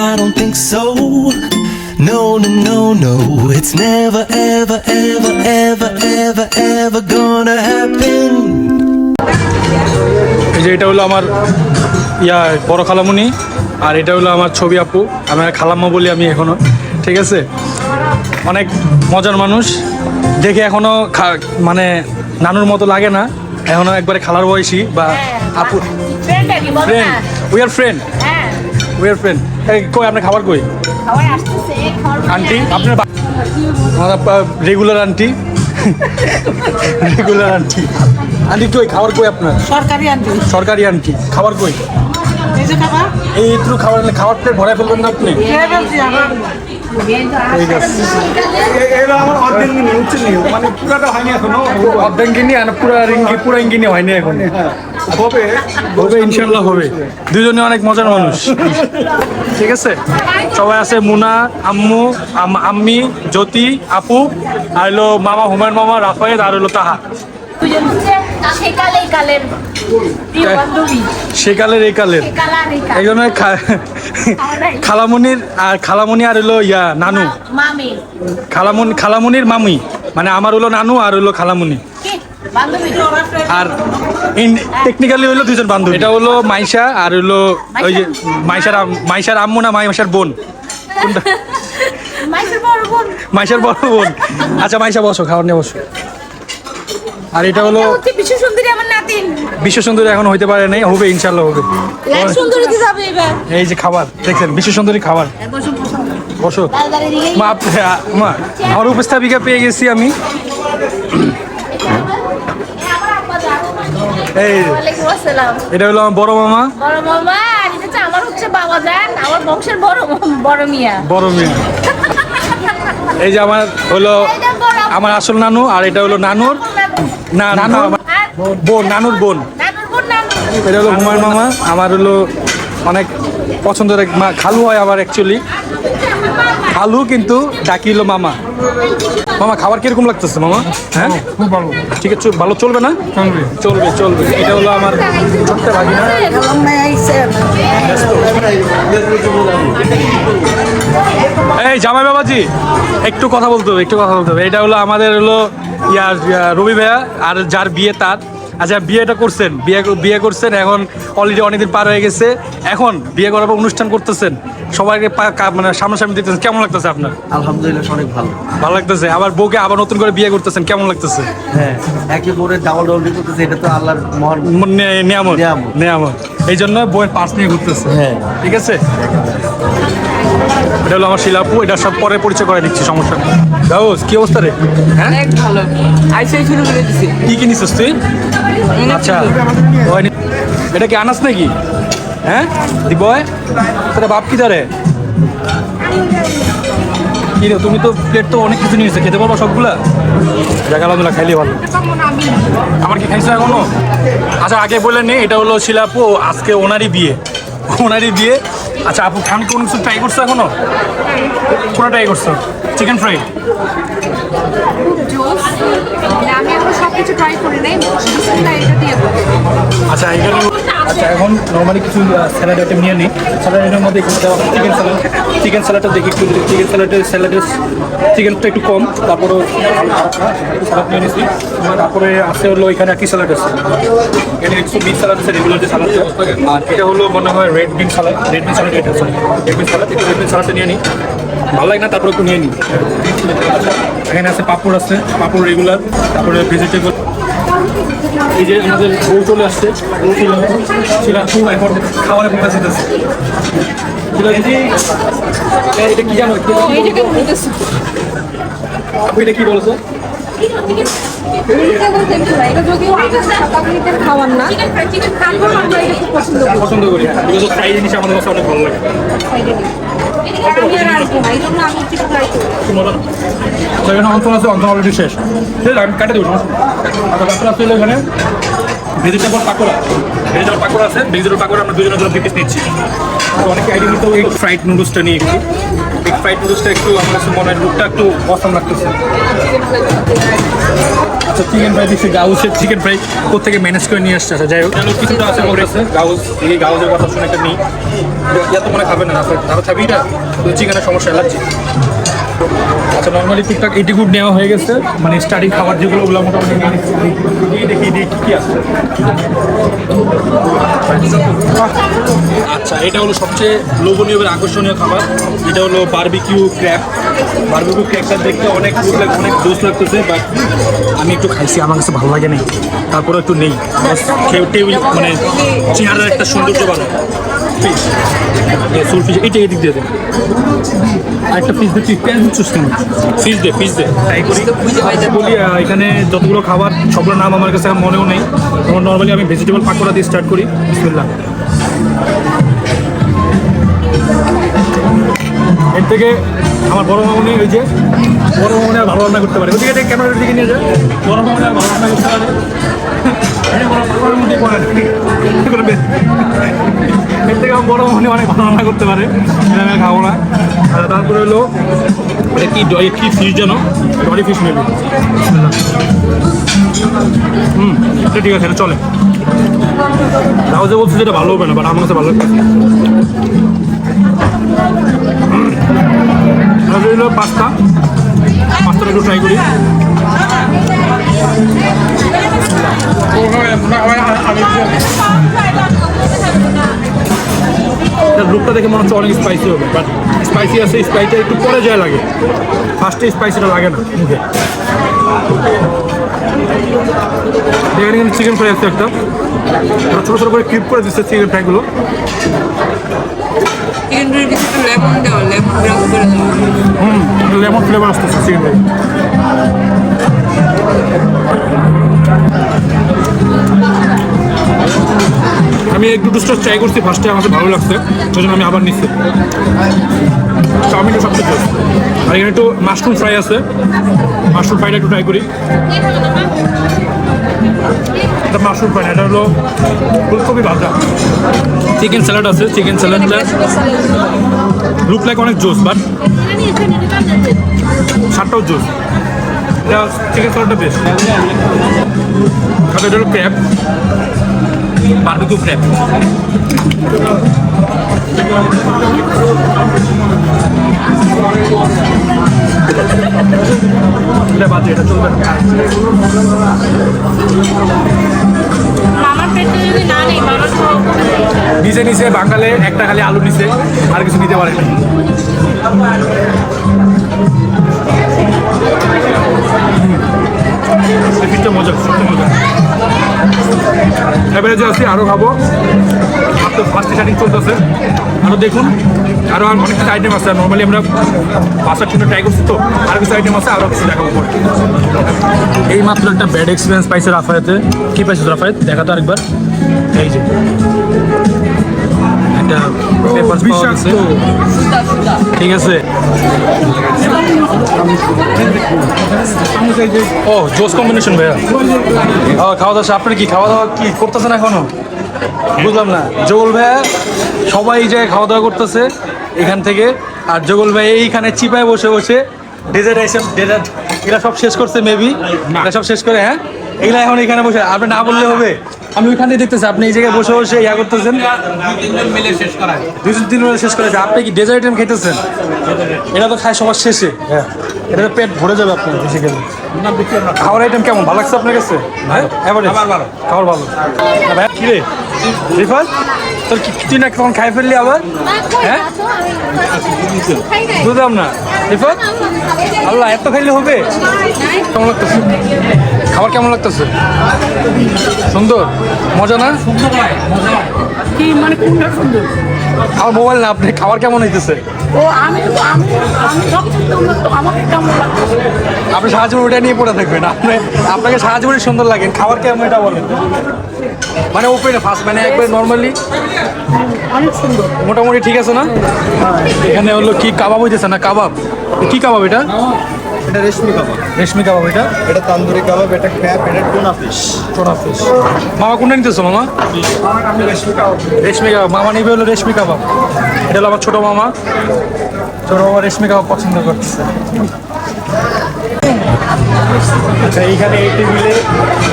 think so. No, no, no, no, it's never, ever, ever, ever, ever, ever gonna happen. এই যে এটা হলো আমার ইয়া বড় খালামুনি আর এটা হলো আমার ছবি আপু। আমার খালাম্মা বলি আমি এখনও ঠিক আছে? অনেক মজার মানুষ। দেখে এখনও খা- মানে নানুর মতো লাগে না। এখনও একবারে খালার বয়সী বা আপু ফ্রেন্ড উই আর ফ্রেন্ড হ্যাঁ। উই আর ফ্রেন্ড কই আপনার খাবার কই? আন্টি আপনার regular aunty. Regular aunty. Aunty কই খাবার কই আপনার? সরকারি আন্টি। সরকারি আন্টি। খাবার কই? এই খাবার। একটু খাবার খাবার প্লেট ভরে ফেলবেন না আপনি? মানে দুজনে অনেক মজার মানুষ। ঠিক আছে? সবাই আছে মুনা আম্মু আম্মি জ্যোতি আপু আর হলো মামা হুমায়ুন মামা রাফায়েদ আর হলো তাহা। সেকালে কালের সেকালের এই কালের? এই একজন খালামুনির আর খালামুনি আর হলো ইয়া নানু। মামি। খালামুনি খালামুনির মামি। মানে আমার হলো নানু আর হলো খালামুনি। কি? বান্ধবী। আর টেকনিক্যালি হলো দুজন বান্ধবী। এটা হলো মাইশা আর হলো ওই যে মাইশার আম- মাইশার আম্মু না মাইশার বোন? কোনটা? বড় বোন। মাইশার বড় বোন। আচ্ছা মাইশা বসো খাবার নিয়ে বসো। আর এটা হলো বিশ্ব সুন্দরী আমার নাতিন। বিশ্ব সুন্দরী এখন হইতে পারে নাই হবে ইনশাল্লাহ হবে। যাবে এবার। এই যে খাবার দেখছেন বিশ্ব সুন্দরী খাবার। বসো মা মা আমার উপস্থাপিকা পেয়ে গেছি আমি। এই এটা হলো আমার বড় মামা। বড় মামা আর এটা হচ্ছে আমার হচ্ছে বাবা জান আমার বংশের বড় বড় মিয়া। বড় মেয়ে। এই যে আমার হলো আমার আসল নানু আর এটা হলো নানুর। না নানু বোন নানুর বোন। নানুর বোন নানুর। এটা হলো হুমায়ুন মামা। আমার হলো অনেক পছন্দের এক মা খালু হয় আমার অ্যাকচুয়ালি খালু কিন্তু ডাকি হলো মামা। মামা খাবার কীরকম লাগতেছে মামা? হ্যাঁ? খুব ভালো। ঠিক আছে ভালো চলবে না? চলবে। চলবে চলবে। এটা হলো আমার ছোট্ট ভাগিনা। এই জামাই বাবাজি একটু কথা বলতে হবে একটু কথা বলতে হবে। এটা হলো আমাদের হলো ইয়ার ইয়া, রবি ভাইয়া আর যার বিয়ে তার। আচ্ছা বিয়েটা করছেন বিয়ে বিয়ে করছেন এখন অলরেডি অনেকদিন পার হয়ে গেছে। এখন বিয়ে করার পর অনুষ্ঠান করতেছেন সবাইকে মানে সামনাসামনি দেখতেছেন কেমন লাগতেছে আপনার? আলহামদুলিল্লাহ অনেক ভালো। ভালো লাগতেছে। আবার বউকে আবার নতুন করে বিয়ে করতেছেন কেমন লাগতেছে? হ্যাঁ একে একেবারে ডাবল ডাবল করতেছে এটা তো আল্লাহর মহান নিয়ামত নিয়ামত। এই জন্য বইয়ের পাশ নিয়ে ঘুরতেছে। হ্যাঁ। ঠিক আছে? এটা হলো আমার শিলাপু এটা সব পরে পরিচয় করে দিচ্ছি সমস্যা নেই। দাউস কি অবস্থা রে? হ্যাঁ? অনেক ভালো। আইসাই শুরু করে দিছি। কি কিনিস তুই? আচ্ছা। এটা কি আনাস নাকি? হ্যাঁ? দিবয় তোরা বাপ কি তারে? কি রে তুমি তো প্লেট তো অনেক কিছু নিয়েছে খেতে পারব সবগুলা? দেখ আলহামদুলিল্লাহ খাইলে ভালো। আমার কি খাইছো এখনও? আচ্ছা আগে বলে নি এটা হলো শিলাপু আজকে ওনারই বিয়ে। ওনারই বিয়ে। আচ্ছা আপু খান কোনো কিছু ট্রাই করছ এখনও? কোনো ট্রাই করছ? চিকেন ফ্রাই জোস আমি এখন সব কিছু ট্রাই করি নাই বিসমিল্লাহ এটা। আচ্ছা এখন নর্মালি কিছু স্যালাড আইটেম নিয়ে নিই। স্যালাড আইটেমের মধ্যে চিকেন স্যালাড চিকেন স্যালাডটা দেখি একটু চিকেন স্যালাডের স্যালাডের চিকেনটা একটু কম তারপরে স্যালাড নিয়ে নিয়েছি। তারপরে আছে হলো এখানে কি স্যালাড আছে। এখানে একশো বিশ স্যালাড আছে রেগুলার যে স্যালাডটা আর এটা হলো মনে হয় red bean salad red bean salad এটা রেড বিন স্যালাড একটু রেড বিন স্যালাডটা নিয়ে নিই। ভালো লাগে না, তারপরে একটু নিয়ে নিই। এখানে আছে পাপড় আছে, পাপড় রেগুলার তারপরে ভেজিটেবল এই যে আমাদের বউ চলে আসছে বউ ছিল ছিল খুব এখন খাবারের মুখে যেতেছে। এটা কি? জানো? এটা কি বলছো? পছন্দ করি পছন্দ করি বিকজ আমাদের কাছে অনেক ভালো লাগে আছে অন্তর অলরেডি শেষ ঠিক আমি কাটে দেবো। আচ্ছা এখানে ভেজিটেবল পাকোড়া ভেজিটেবল পাকোড়া আছে ভেজিটেবল পাকোড়া আমরা দুজনের জন্য পিস তো অনেকে আইডিয়া নিতে এই ফ্রাইড নুডলসটা নিয়ে একটু এই ফ্রাইড নুডলসটা একটু, আমার মনে হয় লুকটা একটু অসম লাগতেছে আচ্ছা চিকেন ফ্রাই দিচ্ছি গাউসের চিকেন ফ্রাই কোথেকে ম্যানেজ করে নিয়ে আসছে? আচ্ছা যাই হোক। কিছুটা আছে ওর আছে গাউস এই গাউসের কথা শুনে একটা নিই। ইয়া তো মনে খাবে না তারা খাবি না চিকেনের সমস্যা লাগছে আচ্ছা নর্মালি টুকটাক গুড নেওয়া হয়ে গেছে। মানে স্টার্টিং খাবার যেগুলো ওগুলো মোটামুটি নিয়ে দেখি দেখি কী আছে। আচ্ছা এটা হলো সবচেয়ে লোভনীয় এবং আকর্ষণীয় খাবার। এটা হলো বারবিকিউ ক্র্যাব বারবিকিউ ক্র্যাবটা দেখতে অনেক অনেক দোষ লাগতেছে বাট আমি একটু খাইছি, আমার কাছে ভালো লাগে নাই। তারপরে একটু নেই। খেয়ে মানে চেহারার একটা সৌন্দর্য বাড়ে সোল ফিস এইটা এদিক দিয়ে দেন। আরেকটা পিস দিচ্ছি পেঁয়াজ দিচ্ছিস কেন? ফিস দে ফিস দে। করি। বলি এখানে যতগুলো খাবার সবগুলো নাম আমার কাছে মনেও নেই। আমার নর্মালি আমি ভেজিটেবল পাকোড়া দিয়ে স্টার্ট করি। বিসমিল্লাহ। এর থেকে আমার বড় মামনি ওই যে বড় মামনি আর ভালো রান্না করতে পারে। ওদিকে থেকে ক্যামেরার দিকে নিয়ে যায় বড় মামনি আর ভালো রান্না করতে পারে। বড় মধ্যে করে। এর থেকে আমার বড় মামনি অনেক ভালো রান্না করতে পারে। এটা আমি খাব না। তারপরে হলো, এটা কি কি ফিশ যেন? ডরি ফিশ মেবি হুম, এটা ঠিক আছে, এটা চলে। তাও যে বলছে যেটা ভালো হবে না বাট আমার কাছে ভালো হলো পাস্তা। পাস্তাটা একটু ট্রাই করি। তার লুকটা দেখে মনে হচ্ছে অনেক স্পাইসি হবে বাট স্পাইসি আছে স্পাইসটা একটু পরে যায় লাগে। ফার্স্টে স্পাইসিটা লাগে না মুখে। এখানে কিন্তু চিকেন ফ্রাই আছে একটা। ছোটো ছোটো করে ক্লিপ করে দিচ্ছে চিকেন ফ্রাইগুলো লেমন ফ্লেভার আসতেছে চিকেন ফ্রাই আমি একটু দুটো ট্রাই করছি ফার্স্টে আমাকে ভালো লাগছে সেই জন্য আমি আবার নিচ্ছি। চাউমিনটা সবচেয়ে বেস্ট আর এখানে একটু মাশরুম ফ্রাই আছে। মাশরুম ফ্রাইটা একটু ট্রাই করি। এটা মাশরুম ফ্রাই এটা হলো ফুলকপি ভাজা। চিকেন স্যালাড আছে চিকেন স্যালাডটা লুক লাইক অনেক জোস বাট সাতটাও জোস এটা চিকেন স্যালাডটা বেস্ট আর এটা হলো ক্র্যাব বারবিকিউ ক্র্যাব বাজে এটা চলবে। নিচে নিচে বাঙালে একটা খালি আলু নিচে আর কিছু নিতে পারে না। মজা মজা। যে আছি আরও খাব। মাত্র ফার্স্ট স্টার্টিং চলতেছে। আরও দেখুন আরও আর অনেক কিছু আইটেম আছে। নর্মালি আমরা বাসার জন্য ট্রাই করছি তো আরও কিছু আইটেম আছে আরও কিছু দেখাবো পরে। এই মাত্র একটা ব্যাড এক্সপিরিয়েন্স পাইছে রাফায়েতে। কি পাইছিস রাফায়েত? দেখা তো আরেকবার। এই যে। একটা পেপার ঠিক আছে। ও, জোস কম্বিনেশন ভাইয়া। খাওয়া দাওয়া আপনার কি খাওয়া দাওয়া কি করতেছেন এখনও? বুঝলাম না। জগল ভাইয়া, সবাই জায়গায় খাওয়া দাওয়া করতেছে এখান থেকে। আর জগল ভাই এইখানে চিপায় বসে বসে ডেজার্ট আইসেম ডেজার্ট এগুলা সব শেষ করছে মেবি এগুলা সব শেষ করে হ্যাঁ? এগুলা এখন এখানে বসে। আপনি না বললে হবে? আমি ওইখানে দেখতেছি আপনি এই জায়গায় বসে বসে ইয়া করতেছেন। দুই তিন মিলে শেষ করেছে আপনি কি ডেজার্ট আইটেম খেতেছেন? এটা তো খায় সবার শেষে। হ্যাঁ। এটা তো পেট ভরে যাবে আপনার বেসিক্যালি খাওয়ার আইটেম কেমন? ভালো লাগছে আপনার কাছে? হ্যাঁ ভালো। খাবার ভালো। ভাই কি রে? রিফাত তোর কি তুই না কখন খাই ফেললি আবার? হ্যাঁ? বুঝলাম না। রিফাত? আল্লাহ এত খাইলে হবে? কেমন লাগতেছে? খাবার কেমন লাগতেছে? সুন্দর? মজা না? কি মানে সুন্দর? আমার মোবাইল না আপনি খাবার কেমন হইতেছে? ও আমি আমি আমি সবচেয়ে সুন্দর আমাকে কেমন লাগছে? আপনি সাহায্য ওটা নিয়ে পড়ে থাকবেন। আপনি আপনাকে সাহায্য সুন্দর লাগে। খাবার কেমন এটা বলেন? মানে ওপেন ফার্স্ট মানে একবার নর্মালি অনেক সুন্দর। মোটামুটি ঠিক আছে না? এখানে হলো কি কাবাব হইতেছে না? কাবাব। কি কাবাব এটা? এটা রেশমি কাবাব। রেশমি কাবাব এটা? এটা তান্দুরি কাবাব এটা ক্র্যাপ এটা টোনা ফিশ। Tuna fish. মামা কোনটা নিতেছো মামা? আমি রেশমি কাবাব। রেশমি কাবাব মামা নিবে হলো রেশমি কাবাব। এটা হলো আমার ছোটো মামা। ছোটো মামা রেশমি কাবাব পছন্দ করতেছে। আচ্ছা এইখানে এই টেবিলে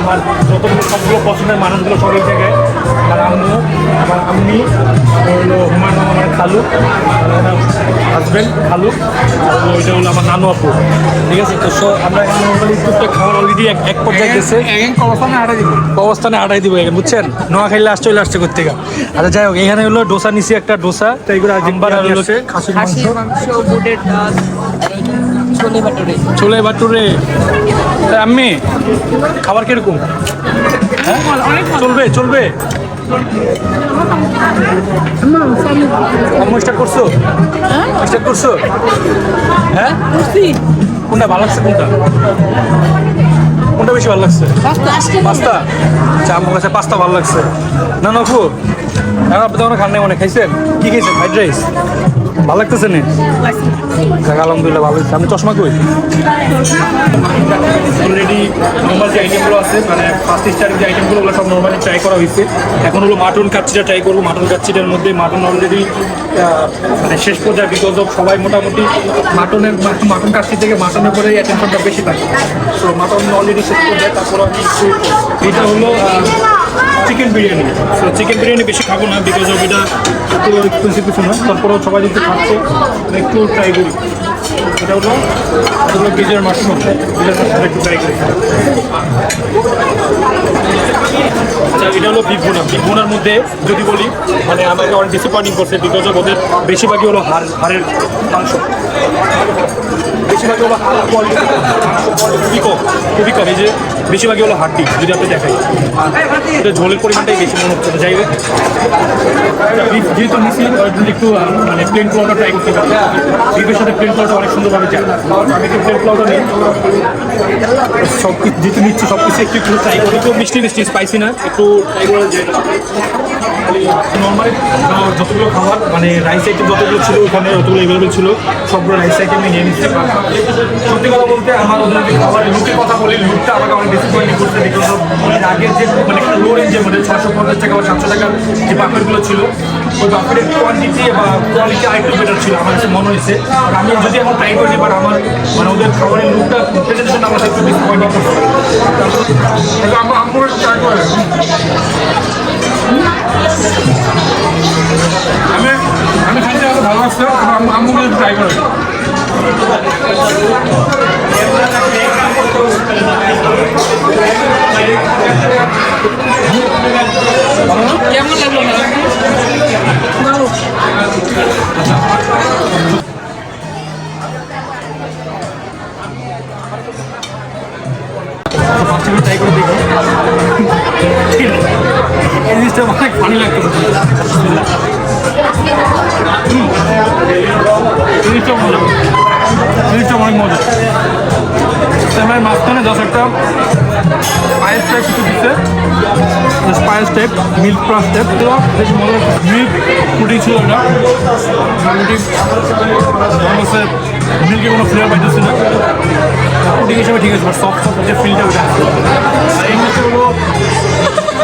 আমার যতগুলো সবগুলো পছন্দের মানুষগুলো সব এই জায়গায়। আমার আম্মু আমার আম্মি হলো হুমায়ুন খালু। হাজব্যান্ড খালু। আর হলো হলো আমার নানু আপু। ঠিক আছে? তো সো আমরা এখন নর্মালি টুকটাক খাবার অলরেডি এক এক পর্যায়ে গেছে। কবস্থানে হাঁটা দিব। অবস্থানে হাঁটাই দিব এখানে বুঝছেন? নোয়া খাইলে আসতে চলে আসছে কোথেকে আচ্ছা যাই হোক এখানে হলো ডোসা নিছি একটা ডোসা। তাই করে একবার আর হলো খাসির মাংস। বুটের ডাল ছোলে বাটুরে ছোলে বাটুরে আম্মি খাবার কীরকম? হ্যাঁ? চলবে চলবে। করছ? করছ? হ্যাঁ? কোনটা ভালো লাগছে কোনটা? কোনটা বেশি ভালো লাগছে? পাস্তা আচ্ছা কাছে পাস্তা ভালো লাগছে। না না আপু এখন আপনি তখন খান নাই মনে খাইছেন? কি খাইছেন? Fried rice? ভালো লাগতেছে না? আলহামদুলিল্লাহ, ভালো আপনি চশমা কই? অলরেডি নর্মাল যে আইটেমগুলো আছে মানে ফার্স্ট স্টার্টিং যে আইটেমগুলো ওগুলো সব নর্মালি ট্রাই করা হয়েছে। এখন হলো মাটন কাচ্চিটা ট্রাই করব। মাটন কাচ্চিটার মধ্যে মাটন অলরেডি মানে শেষ পর্যায়ে বিকজ অফ সবাই মোটামুটি মাটনের মাটন কাচ্চি থেকে মাটনের পরে অ্যাটেনশনটা বেশি থাকে। তো মাটন অলরেডি শেষ পর্যায়ে, তারপর আমি একটু, এটা হলো chicken biryani so chicken biryani বেশি খাব না বিকজ অফ এটা একটু এক্সপেন্সিভ কিছু না। তারপরেও সবাই যদি খাচ্ছে একটু ট্রাই করি। এটা হলো হলো গিজার মাশরুম গিজার মাশরুম একটু ট্রাই করি। আচ্ছা এটা হলো বিগ বোনা বিগ বোনার মধ্যে যদি বলি মানে আমাকে অনেক ডিসঅ্যাপয়েন্টিং করছে বিকজ অফ ওদের বেশিরভাগই হলো হাড়, হাড়ের মাংস। বেশিরভাগই হলো হাড় কোয়ালিটি খুবই কম খুবই কম। এই যে বেশিরভাগই হলো হাড্ডি, যদি আপনি দেখাই। এটা ঝোলের পরিমাণটাই বেশি মনে হচ্ছে। তো যাই হোক। যেহেতু নিচ্ছি একটু মানে প্লেন পোলাওটা ট্রাই করতে পারি বিফের সাথে প্লেন পোলাওটা অনেক সুন্দরভাবে যায়। আমি একটু প্লেন পোলাওটা নিই। সব কিছু যেহেতু নিচ্ছি সব কিছু, একটু একটু ট্রাই করি। একটু মিষ্টি মিষ্টি স্পাইসি না, একটু ট্রাই করা যায়। নর্মালি যতগুলো খাবার মানে রাইস আইটেম যতগুলো ছিল, ওখানে যতগুলো অ্যাভেলেবেল ছিল, সবগুলো রাইস আইটেম নিয়ে নিচ্ছি। সত্যি কথা বলতে, আমার ওদের যে খাবারের লুকের কথা বলি লুকটা আমাকে অনেক এর আগের যে মানে লো রেঞ্জের মধ্যে ছশো পঞ্চাশ টাকা বা সাতশো টাকার যে বাফেটগুলো ছিল ওই বাফেটের কোয়ান্টিটি বা কোয়ালিটি আরেকটু আমার মনে হয়েছে আমি যদি এখন ট্রাই করি এবার আমার মানে ওদের খাবারের লুকটা প্রেজেন্টেশন আমার একটু ডিসঅ্যাপয়েন্টিং আমার আম্মুর ট্রাই করে আমি আমি খাইতে আমার ভালো লাগছে করে। কেমন লাগল ফার্স্ট আমি ট্রাই করে দেখি এই জিনিসটা অনেক ভালো। জিনিসটা মজা জিনিসটা অনেক মজা আমার মাঝখানে জাস্ট একটা পায়েস টাইপ কিছু দিচ্ছে। পায়েস টাইপ মিল্ক প্লাস টাইপ তো বেশ মজা মিল্ক পুডিং ছিল না মোটামুটি আমার কাছে মিল্কে কোনো ফ্লেভার পাইতেছে না। পুডিং হিসেবে ঠিক আছে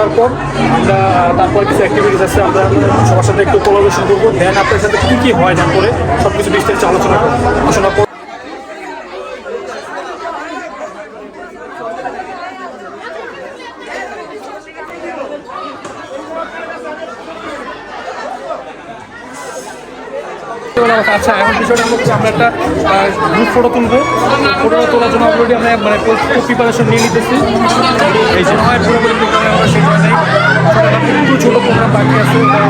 করার পর, আমরা তারপর কিছু অ্যাক্টিভিটিস আছে, আমরা সবার সাথে একটু কোলাবোরেশন করব। দেন আপনার সাথে কী কী হয় তারপরে সব কিছু বিস্তারিত আলোচনা করব। আলোচনা আচ্ছা এখন বিষয়টা হচ্ছে আমরা একটা গ্রুপ ফটো তুলবো। ফটো তোলার জন্য অলরেডি আমরা মানে প্রিপারেশন নিয়ে নিতেছি। এই যে হয় পুরোপুরি প্রোগ্রামে আমরা সেই হয় নাই ছোটো প্রোগ্রাম বাকি আছে তার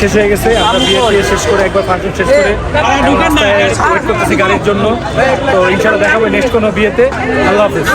শেষ হয়ে গেছে। আমরা বিয়ে দিয়ে শেষ করে একবার ফাংশন শেষ করে ওয়েট করতেছি গাড়ির জন্য। তো ইনশাআল্লাহ দেখাবো নেক্সট কোনো বিয়েতে। আল্লাহ হাফিজ।